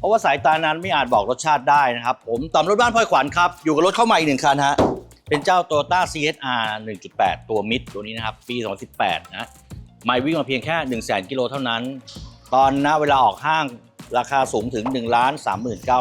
เพราะว่าสายตานั้นไม่อาจบอกรสชาติได้นะครับ ผมต่อมรถบ้านพลอยขวัญครับ อยู่กับรถเข้ามาอีกหนึ่งคันฮะเป็นเจ้า Toyota CHR 1.8 ตัวมิดตัวนี้นะครับ ปี 2018 นะไม่วิ่งมาเพียงแค่ 1 0 0 0 0 0 กิโลเท่านั้น ตอนนะเวลาออกห้างราคาสูงถึง 1 3 9 0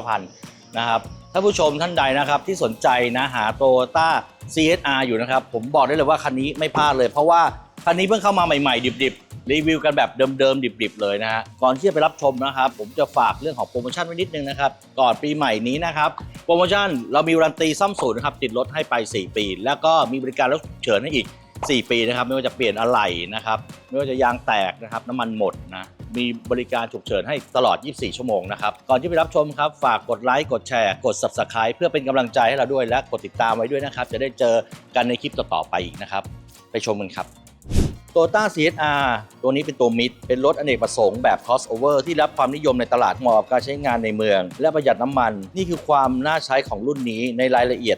0 0 นะครับถ้านผู้ชมท่านใดนะครับที่สนใจนะหา Toyota CHR อยู่นะครับ ผมบอกได้เลยว่าคันนี้ไม่พลาดเลย เพราะว่าคันนี้เพิ่งเข้ามาใหม่ ๆ ดิบๆ รีวิวกันแบบเดิมๆดิบๆเลยนะฮะก่อนที่จะไปรับชมนะครับ ผมจะฝากเรื่องของโปรโมชั่นไว้นิดนึงนะครับก่อนปีใหม่นี้นะครับโปรโมชั่นเรามีวารันตีซ่อมศูนย์นะครับติดรถให้ไป 4 ปี แล้วก็มีบริการรถฉุกเฉินให้อีก 4 ปีนะครับไม่ว่าจะเปลี่ยนอะไหล่นะครับไม่ว่าจะยางแตกนะครับน้ำมันหมดนะมีบริการฉุกเฉินให้ตลอด 24 ชั่วโมงนะครับ ก่อนที่ไปรับชมครับ ฝากกดไลค์ กดแชร์ กด Subscribe เพื่อเป็นกำลังใจให้เราด้วย และกดติดตามไว้ด้วยนะครับ จะได้เจอกันในคลิปต่อๆไปอีกนะครับ ไปชมกันครับ โตต้า CSR ตัวนี้เป็นตัวมิด เป็นรถอเนกประสงค์แบบ crossover ที่รับความนิยมในตลาดเหมาะกับการใช้งานในเมือง และประหยัดน้ำมัน นี่คือความน่าใช้ของรุ่นนี้ในรายละเอียด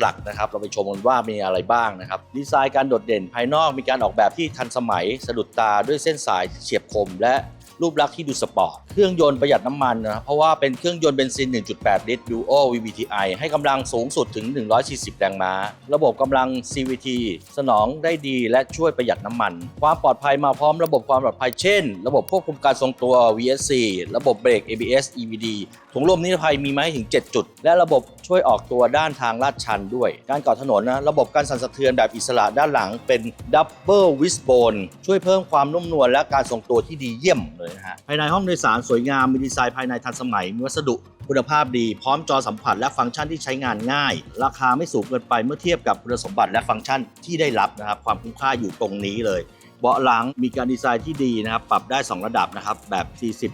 หลักๆนะครับ เราไปชมกันว่ามีอะไรบ้างนะครับ ดีไซน์การโดดเด่นภายนอกมีการออกแบบที่ทันสมัยสะดุดตาด้วยเส้นสายเฉียบคมและ รูปลักษณ์ที่ดูสปอร์ต เครื่องยนต์ประหยัดน้ำมันนะเพราะว่าเป็นเครื่องยนต์เบนซิน 1.8 ลิตร Duo VVTi ให้กำลังสูงสุดถึง 140 แรงม้า ระบบกำลัง CVT สนองได้ดีและช่วยประหยัดน้ำมัน ความปลอดภัยมาพร้อมระบบความปลอดภัยเช่น ระบบควบคุมการทรงตัว VSC ระบบเบรก ABS EVD ถุงลมนิรภัยมีมาให้ถึง 7 จุด และระบบช่วยออกตัวด้านทางลาดชันด้วย การก่อถนนนะระบบการสั่นสะเทือนแบบอิสระด้านหลังเป็น Double Wishbone ช่วยเพิ่มความนุ่มนวลและการทรงตัวที่ดีเยี่ยมเลยนะฮะภายในห้องโดยสารสวยงามมีดีไซน์ภายในทันสมัยมีวัสดุคุณภาพดีพร้อมจอสัมผัสและฟังก์ชันที่ใช้งานง่าย ราคาไม่สูงเกินไปเมื่อเทียบกับคุณสมบัติและฟังก์ชันที่ได้รับนะครับความคุ้มค่าอยู่ตรงนี้เลยเบาะหลังมีการดีไซน์ที่ดีนะครับปรับได้ 2 ระดับนะครับแบบ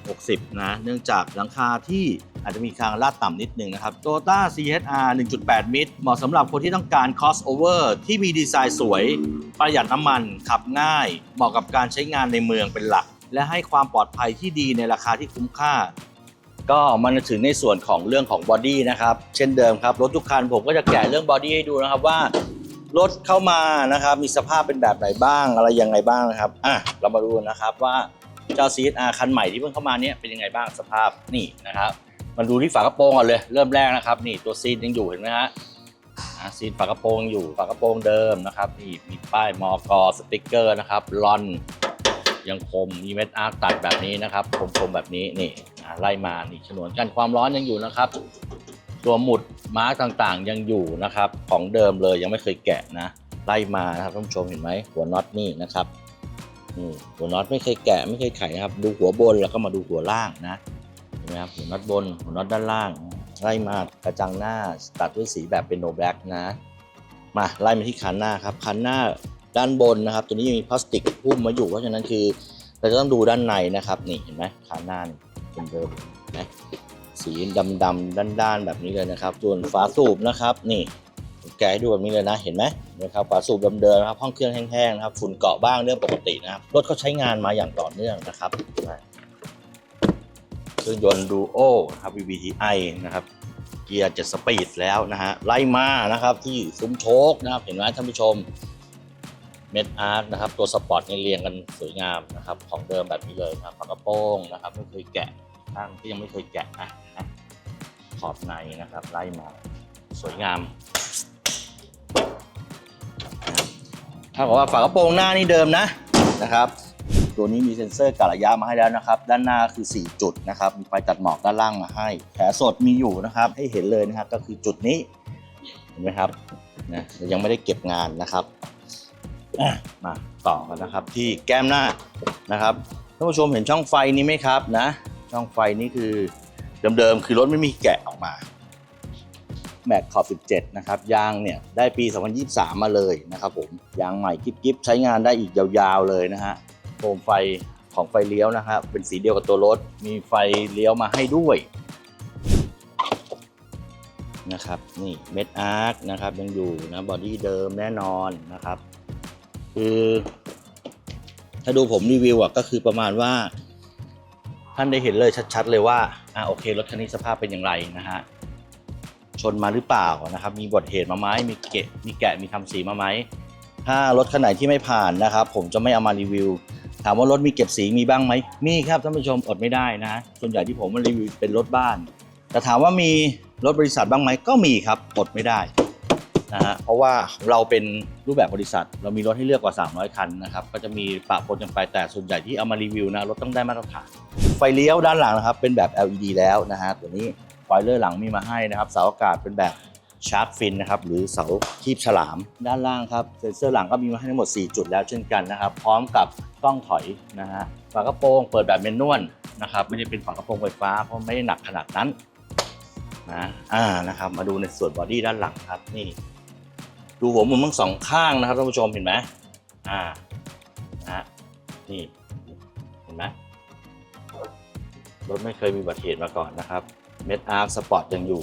40-60 นะเนื่องจากหลังคาที่อาจจะมีคางลาดต่ำนิดนึงนะครับ Toyota CHR 1.8 มิตรเหมาะสำหรับคนที่ต้องการ crossover ที่มีดีไซน์สวย ประหยัดน้ำมันขับง่าย เหมาะกับการใช้งานในเมืองเป็นหลัก และให้ความปลอดภัยที่ดีในราคาที่คุ้มค่า ก็มันถึงในส่วนของเรื่องของบอดี้นะครับ เช่นเดิมครับ รถทุกคันผมก็จะแกะเรื่องบอดี้ให้ดูนะครับว่ารถเข้ามานะครับ มีสภาพเป็นแบบไหนบ้างอะไรยังไงบ้างนะครับอะเรามาดูนะครับว่าเจ้า CSR คันใหม่ที่เพิ่งเข้ามาเนี้ยเป็นยังไงบ้างสภาพนี่นะครับมาดูที่ฝากระโปรงก่อนเลย เริ่มแรกนะครับ นี่ตัวซีนยังอยู่เห็นไหมฮะซีนฝากระโปรงยังอยู่ฝากระโปรงเดิมนะครับนี่มีป้ายมอกอสติกเกอร์นะครับลอน ยังคมมีเม็ดอาร์คตัดแบบนี้นะครับ คมๆแบบนี้นี่อะไล่มานี่ฉนวนกันความร้อนยังอยู่นะครับ ตัวหมุดมาร์กต่างๆยังอยู่นะครับ ของเดิมเลยยังไม่เคยแกะนะ ไล่มานะครับท่านผู้ชมเห็นไหมหัวน็อตนี่นะครับนี่หัวน็อตไม่เคยแกะไม่เคยไขนะครับ ดูหัวบนแล้วก็มาดูหัวล่างนะเห็นไหมครับหัวน็อตบน หัวน็อตด้านล่าง ไล่มากระจังหน้าตัดด้วยสีแบบเป็นโนแบล็กนะ มาไล่มาที่คันหน้าครับคันหน้า ด้านบนนะครับ ตัวนี้ยังมีพลาสติกหุ้มมาอยู่ เพราะฉะนั้นคือ เราจะต้องดูด้านในนะครับ นี่เห็นไหมคันหน้าเป็นเดิมนไหมสีดำๆด้านๆแบบนี้เลยนะครับ ส่วนฝาสูบนะครับ นี่แกะให้ดูแบบนี้เลยนะ เห็นไหมนะครับฝาสูบเดิมๆนะครับ ห้องเครื่องแห้งๆนะครับ ฝุ่นเกาะบ้างเรื่องปกตินะครับ รถเขาใช้งานมาอย่างต่อเนื่องนะครับ เครื่องยนต์ดูโอครับ VVTi นะครับ เกียร์จะสปีดแล้วนะฮะ ไล่มานะครับที่ซุ้มโชคนะครับ เห็นไหมท่านผู้ชม เม็ดอาร์ตนะครับตัวสปอร์ตนี่เรียงกันสวยงามนะครับของเดิมแบบนี้เลยนะครับฝากระโปรงนะครับไม่เคยแกะข้างที่ยังไม่เคยแกะนะขอบในนะครับไล่มาสวยงามถ้าบอกว่าฝากระโปรงหน้านี่เดิมนะนะครับตัวนี้มีเซ็นเซอร์กะระยะมาให้แล้วนะครับ ด้านหน้าคือ 4 จุดนะครับ มีไฟตัดหมอกด้านล่างมาให้ แผลสดมีอยู่นะครับ ให้เห็นเลยนะครับ ก็คือจุดนี้ เห็นไหมครับนะยังไม่ได้เก็บงานนะครับ อะมาต่อกันนะครับที่แก้มหน้านะครับท่านผู้ชมเห็นช่องไฟนี้ไหมครับนะ ช่องไฟนี้คือเดิมๆคือรถไม่มีแกะออกมาแม็กขอบ 17 นะครับยางเนี่ยได้ปี 2023 มาเลยนะครับผมยางใหม่กิ๊บๆใช้งานได้อีกยาวๆเลยนะฮะโคมไฟของไฟเลี้ยวนะครับเป็นสีเดียวกับตัวรถ มีไฟเลี้ยวมาให้ด้วยนะครับนี่เม็ดอาร์คนะครับยังอยู่นะบอดี้เดิมแน่นอนนะครับ คือถ้าดูผมรีวิวอะก็คือประมาณว่า ท่านได้เห็นเลยชัด ๆ เลยว่าอ่าโอเครถคันนี้สภาพเป็นอย่างไรนะฮะชนมาหรือเปล่านะครับ มีบทเหตุมาไหมมีเกะมีแกะมีทำสีมาไหมถ้ารถคันไหนที่ไม่ผ่านนะครับ ผมจะไม่เอามารีวิว ถามว่ารถมีเก็บสีมีบ้างไหมมีครับท่านผู้ชมอดไม่ได้นะส่วนใหญ่ที่ผมมารีวิวเป็นรถบ้าน แต่ถามว่ามีรถบริษัทบ้างไหมก็มีครับอดไม่ได้ นะฮะเพราะว่าเราเป็นรูปแบบบริษัท เรามีรถให้เลือกกว่า 300 คันนะครับก็จะมีปะปนกันไปแต่ส่วนใหญ่ที่เอามารีวิวนะรถต้องได้มาตรฐานไฟเลี้ยวด้านหลังนะครับเป็นแบบ LED แล้วนะฮะตัวนี้ไฟเลอร์หลังมีมาให้นะครับเสาอากาศเป็นแบบชาร์กฟินนะครับหรือเสาคีบฉลามด้านล่างครับเซ็นเซอร์หลังก็มีมาให้ทั้งหมด 4 จุดแล้วเช่นกันนะครับ พร้อมกับกล้องถอยนะฮะฝากระโปรงเปิดแบบเมนนวลนะครับไม่ได้เป็นฝากระโปรงไฟฟ้าเพราะไม่ได้หนักขนาดนั้นนะอ่านะครับมาดูในส่วนบอดี้ด้านหลังครับนี่ ดูหัวมุมทั้งสองข้างนะครับท่านผู้ชมเห็นไหมอ่านะนี่เห็นไหมรถไม่เคยมีบัติเหตุมาก่อนนะครับเม็ดอาร์คสปอร์ตยังอยู่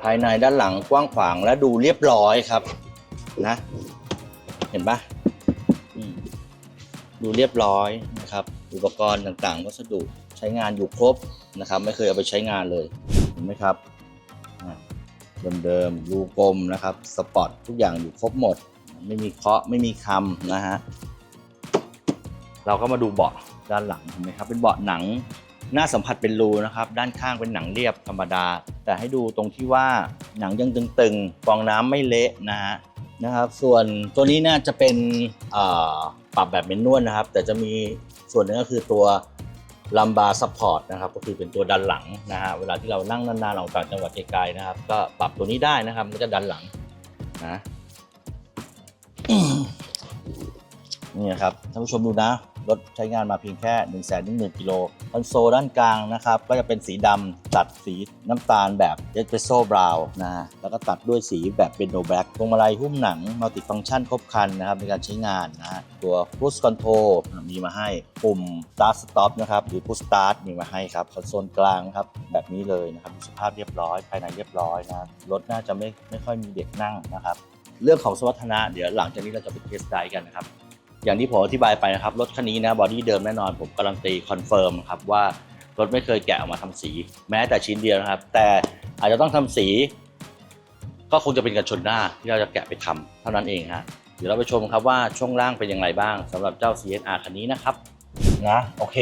ภายในด้านหลังกว้างขวางและดูเรียบร้อยครับนะ เห็นปะดูเรียบร้อยนะครับ อุปกรณ์ต่างๆวัสดุใช้งานอยู่ครบนะครับ ไม่เคยเอาไปใช้งานเลยเห็นไหมครับ เดิมๆรูกลมนะครับสปอร์ตทุกอย่างอยู่ครบหมด ไม่มีเคาะไม่มีคำนะฮะเราก็มาดูเบาะด้านหลังเห็นไหมครับเป็นเบาะหนังหน้าสัมผัสเป็นรูนะครับ ด้านข้างเป็นหนังเรียบธรรมดา แต่ให้ดูตรงที่ว่าหนังยังตึงๆฟองน้ำไม่เละนะฮะนะครับ ส่วนตัวนี้น่าจะเป็นปรับแบบเมนนวลนะครับ แต่จะมีส่วนหนึงก็คือตัว ลัมบาร์ซัพพอร์ตนะครับก็คือเป็นตัวดันหลังนะฮะเวลาที่เรานั่งนานๆออกจากจังหวัดไกลๆนะครับ ก็ปรับตัวนี้ได้นะครับ มันจะดันหลังนะนี่นะครับท่านผู้ชมดูนะ รถใช้งานมาเพียงแค่ 1 1 0 0 0 0กิโลคอนโซลด้านกลางนะครับ ก็จะเป็นสีดำตัดสีน้ำตาลแบบเอสเ e รสโซ่บราวน์นะฮะแล้วก็ตัดด้วยสีแบบเป็นโนแบล็กพวงมาลัยหุ้มหนังมัลติฟัง c t ชันครบครันนะครับในการใช้งานนะฮะตัว Push Control มีมาให้ปุ่ม Start Stop นะครับหรือ Push Start มีมาให้ครับคอนโซลกลางครับแบบนี้เลยนะครับสภาพเรียบร้อยภายในเรียบร้อยนะครับรถน่าจะไม่ไม่ค่อยมีเด็กนั่งนะครับเรื่องของสมรรถนะเดี๋ยวหลังจากนี้เราจะไปเทสไดกันนะครับ อย่างที่ผมอธิบายไปนะครับ รถคันนี้นะบอดี้เดิมแน่นอนผมการันตีคอนเฟิร์มครับว่ารถไม่เคยแกะออกมาทำสี แม้แต่ชิ้นเดียวนะครับ แต่อาจจะต้องทำสี ก็คงจะเป็นกันชนหน้าที่เราจะแกะไปทำเท่านั้นเองฮะเดี๋ยวเราไปชมครับว่าช่วงล่างเป็นอย่างไรบ้างสำหรับเจ้า CSR คันนี้นะครับนะโอเค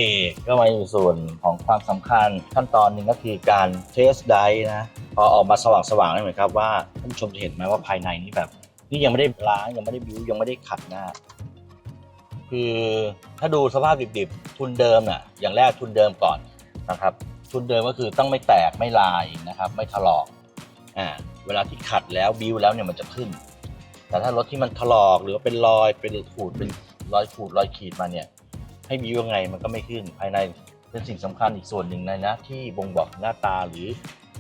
ก็มาอยู่ส่วนของความสำคัญขั้นตอนหนึ่งก็คือการเทสไดนะพอออกมาสว่างๆได้ไหมครับว่าท่านผู้ชมจะเห็นไหมว่าภายในนี่แบบ นี่ยังไม่ได้ล้างยังไม่ได้บิวยังไม่ได้ขัดหน้า คือถ้าดูสภาพดิบๆ ทุนเดิมน่ะอย่างแรกทุนเดิมก่อนนะครับ ทุนเดิมก็คือต้องไม่แตกไม่ลายนะครับ ไม่ถลอกอ่าเวลาที่ขัดแล้วบิ้วแล้วเนี่ยมันจะขึ้น แต่ถ้ารถที่มันถลอกหรือว่าเป็นรอยเป็นขูดเป็นรอยขูดรอยขีดมาเนี่ย ให้บิ้วยังไงมันก็ไม่ขึ้นภายในเป็นสิ่งสำคัญอีกส่วนหนึ่งในนะที่บ่งบอกหน้าตาหรือ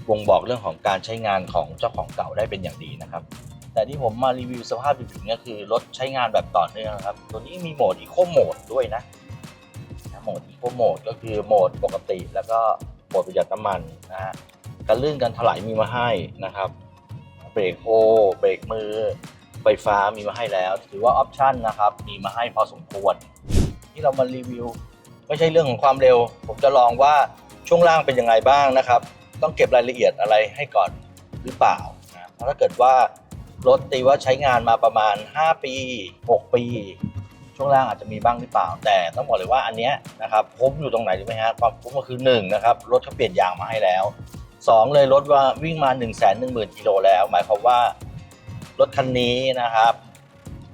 บ่งบอกเรื่องของการใช้งานของเจ้าของเก่าได้เป็นอย่างดีนะครับ แต่ที่ผมมารีวิวสภาพดิบๆเนี่ยคือรถใช้งานแบบต่อเนื่องครับ ตัวนี้มีโหมดอีโคโหมดด้วยนะโหมดอีโคโหมดก็คือโหมดปกติ แล้วก็โหมดประหยัดน้ำมันนะฮะการลื่นการถลายมีมาให้นะครับ เบรกโฮเบรกมือ ไฟฟ้ามีมาให้แล้ว ถือว่าออปชั่นนะครับ มีมาให้พอสมควร ที่เรามารีวิวไม่ใช่เรื่องของความเร็ว ผมจะลองว่าช่วงล่างเป็นยังไงบ้างนะครับ ต้องเก็บรายละเอียดอะไรให้ก่อนหรือเปล่านะเพราะถ้าเกิดว่า รถตีว่าใช้งานมาประมาณ 5 ปี 6 ปี ช่วงล่างอาจจะมีบ้างหรือเปล่า แต่ต้องบอกเลยว่าอันเนี้ยนะครับคุ้มอยู่ตรงไหนรู้ไหมฮะความคุ้มก็คือ1นะครับรถเขาเปลี่ยนยางมาให้แล้ว 2 เลยรถว่าวิ่งมา 1 1 0 0 0 0กิโลแล้ว หมายความว่ารถคันนี้นะครับ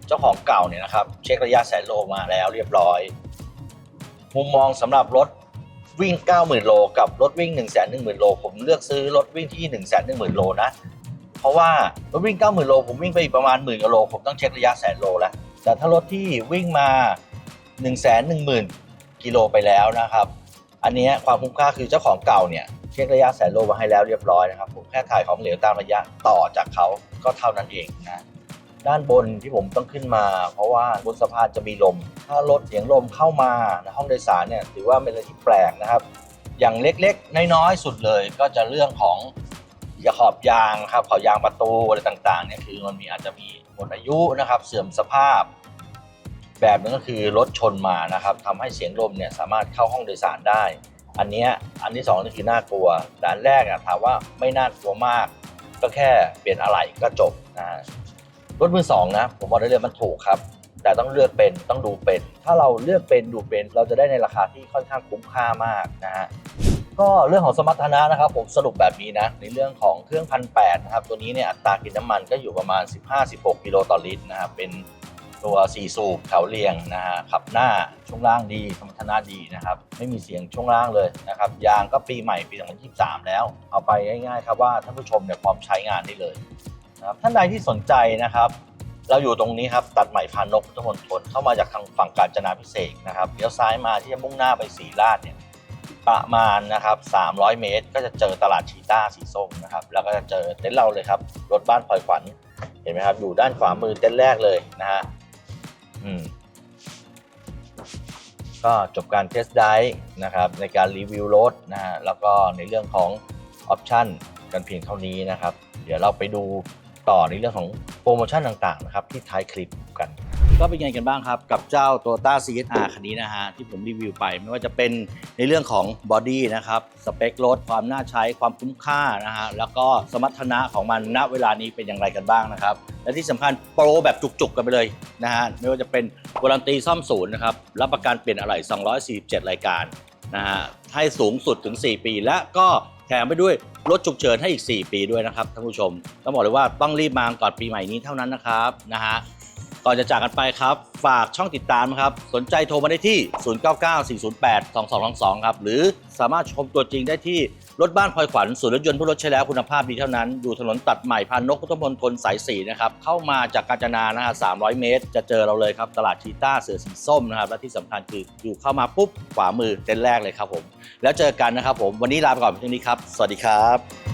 เจ้าของเก่าเนี่ยนะครับ เช็คระยะแสนโลมาแล้วเรียบร้อย มุมมองสำหรับรถวิ่ง 90,000 โล กับรถวิ่ง 1 1 0 0 0 0 โล ผมเลือกซื้อรถวิ่งที่ 1 1 0 0 0 0 โลนะ เพราะว่ารถวิ่ง 90,000 โล ผมวิ่งไปอีกประมาณหมื่นกิโล ผมต้องเช็คระยะแสนโลแล้ว แต่ถ้ารถที่วิ่งมา 1 1 0 0 0 0 กิโลไปแล้วนะครับ อันนี้ความคุ้มค่าคือเจ้าของเก่าเนี่ยเช็คระยะแสนโลมาให้แล้วเรียบร้อยนะครับ ผมแค่ถ่ายของเหลวตามระยะต่อจากเขาก็เท่านั้นเองนะด้านบนที่ผมต้องขึ้นมา เพราะว่าบนสะพานจะมีลม ถ้ารถเสียงลมเข้ามาในห้องโดยสารเนี่ยถือว่าเป็นอะไรที่แปลกนะครับ อย่างเล็กๆ น้อยๆ สุดเลยก็จะเรื่องของ ยาขอบยางครับขอบยางประตูอะไรต่างๆเนี่ยคือมันมีอาจจะมีหมดอายุนะครับเสื่อมสภาพ แบบนึงก็คือรถชนมานะครับทำให้เสียงลมเนี่ยสามารถเข้าห้องโดยสารได้ อันเนี้ยอันที่สองนี่คือน่ากลัวด่านแรกอะถามว่าไม่น่ากลัวมาก ก็แค่เปลี่ยนอะไหล่ก็จบนะรถมือสองนะผมบอกได้เลยมันถูกครับ แต่ต้องเลือกเป็นต้องดูเป็น ถ้าเราเลือกเป็นดูเป็นเราจะได้ในราคาที่ค่อนข้างคุ้มค่ามากนะฮะ ก็เรื่องของสมรรถนะนะครับผมสรุปแบบนี้นะ ในเรื่องของเครื่องพันแนะครับ ตัวนี้เนี่ยอัตรากินน้ำมันก็อยู่ประมาณ 15-16 กิโลต่อลิตรนะครับ เป็นตัว4สูบแถวเรียงนะฮะขับหน้าช่วงล่างดีสมรรถนะดีนะครับ ไม่มีเสียงช่วงล่างเลยนะครับยางก็ปีใหม่ปี 2023 แล้ว เอาไปง่ายๆครับว่าท่านผู้ชมเนี่ยพร้อมใช้งานได้เลยนะครับท่านใดที่สนใจนะครับ เราอยู่ตรงนี้ครับตัดใหม่พานนกพุทธมณฑลเข้ามาจากทางฝั่งกาญจนาพิเศษกนะครับเลี้ยวซ้ายมาที่จะมุ่งหน้าไปสีลาดเนี่ย ประมาณนะครับ 300 เมตร ก็จะเจอตลาดชีต้าสีส้มนะครับ แล้วก็จะเจอเต็นท์เราเลยครับ รถบ้านพลอยขวัญ เห็นไหมครับ อยู่ด้านขวามือเต็นท์แรกเลยนะฮะ อืม ก็จบการเทสไดร์นะครับ ในการรีวิวรถนะฮะ แล้วก็ในเรื่องของออปชั่นกันเพียงเท่านี้นะครับ เดี๋ยวเราไปดูต่อในเรื่องของโปรโมชั่นต่างๆนะครับที่ท้ายคลิป ก็เป็นไงกันบ้างครับ กับเจ้า Toyota CSR คันนี้นะฮะ ที่ผมรีวิวไปไม่ว่าจะเป็นในเรื่องของบอดี้นะครับ สเปครถ ความน่าใช้ความคุ้มค่านะฮะ แล้วก็สมรรถนะของมันณเวลานี้เป็นอย่างไรกันบ้างนะครับ และที่สำคัญโปรแบบจุกๆ กันไปเลยนะฮะ ไม่ว่าจะเป็นวารันตีซ่อมศูนย์นะครับรับประกันเปลี่ยนอะไหล่247 รายการนะฮะให้สูงสุดถึง 4 ปี และก็แถมไปด้วยรถฉุกเฉินให้อีก 4 ปีด้วยนะครับท่านผู้ชมต้องบอกเลยว่าต้องรีบมาก่อนปีใหม่นี้เท่านั้นนะครับนะฮะ ก่อนจะจากกันไปครับ ฝากช่องติดตามครับ สนใจโทรมาได้ที่ 0994082222 ครับ หรือสามารถชมตัวจริงได้ที่รถบ้านพลอยขวัญศูนย์รถยนต์ผู้รถใช้แล้วคุณภาพดีเท่านั้นดูถนนตัดใหม่พานนกพุทธมณฑลสายสีนะครับ เข้ามาจากกาญจนานะฮะ300 เมตร จะเจอเราเลยครับ ตลาดชีต้าเสือสีส้มนะครับ และที่สำคัญคืออยู่เข้ามาปุ๊บขวามือเต็นท์แรกเลยครับผม แล้วเจอกันนะครับผม วันนี้ลาไปก่อนเพียงเท่านี้ครับ สวัสดีครับ